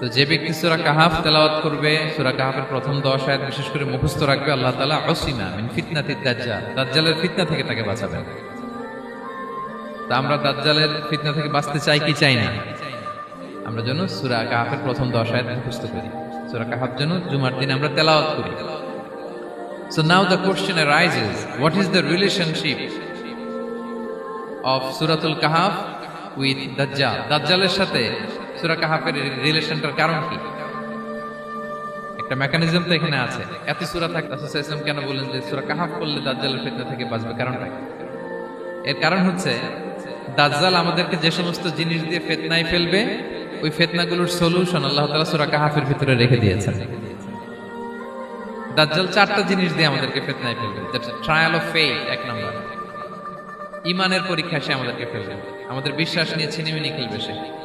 তো যে ব্যক্তি সুরা কাহাফ তেলাওয়াত করবে সুরা কাহাফের প্রথম দশ আয়াত বিশেষ করে মুখস্থ রাখবে আল্লাহ তাআলা অসিমা মিন ফিতনাতি দাজ্জাল দাজ্জালের ফিতনা থেকে তাকে বাঁচাবেন। তা আমরা দাজ্জালের ফিতনা থেকে বাঁচতে চাই কি চাই না? আমরা যেন সুরা কাহাফের প্রথম দশ আয়াত মুখস্থ করি। সুরা কাহাফ যেন জুমার দিন আমরা তেলাওয়াত করি। So now the question arises, what is the relationship of Suratul Kahf with Dajjal? দাজ্জালের সাথে সূরা কাহাফের রিলেশনটার কারণ কি? একটা মেকানিজম তো এখানে আছে। এত সূরা থাকতে কেন যে সূরা কাহাফ পড়লে দাজ্জালের ফিতনা থেকে বাঁচবে? কারণটা এর কারণ হচ্ছে, দাজ্জাল আমাদেরকে যে সমস্ত জিনিস দিয়ে ফেতনায় ফেলবে, ওই ফেতনাগুলোর সলিউশন আল্লাহ তাআলা সূরা কাহাফের ভিতরে রেখে দিয়েছেন। দাজ্জাল চারটা জিনিস দিয়ে আমাদেরকে ফেতনায় ফেলবে। ট্রায়াল অফ ফেথ এক নম্বর। ইমানের পরীক্ষা সে আমাদেরকে ফেলবে। আমাদের বিশ্বাস নিয়ে ছিনিমিনি খেলবে সে।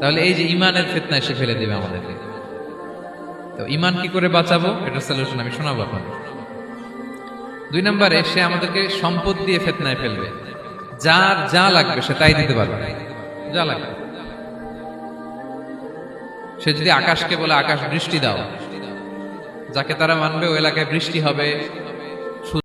তাহলে এই যে ইমানের ফিতনায় সে ফেলে দেবে আমাদেরকে। তো ইমান কি করে বাঁচাবো? এটা সলিউশন আমি শোনাবো আপনাদের। দুই নম্বরে, সে আমাদেরকে সম্পদ দিয়ে ফেতনায় ফেলবে। যার যা লাগবে সে তাই দিতে পারবে। যা লাগবে। সে যদি আকাশকে বলে, আকাশ বৃষ্টি দাও। যাকে তারা মানবে ওই এলাকায় বৃষ্টি হবে।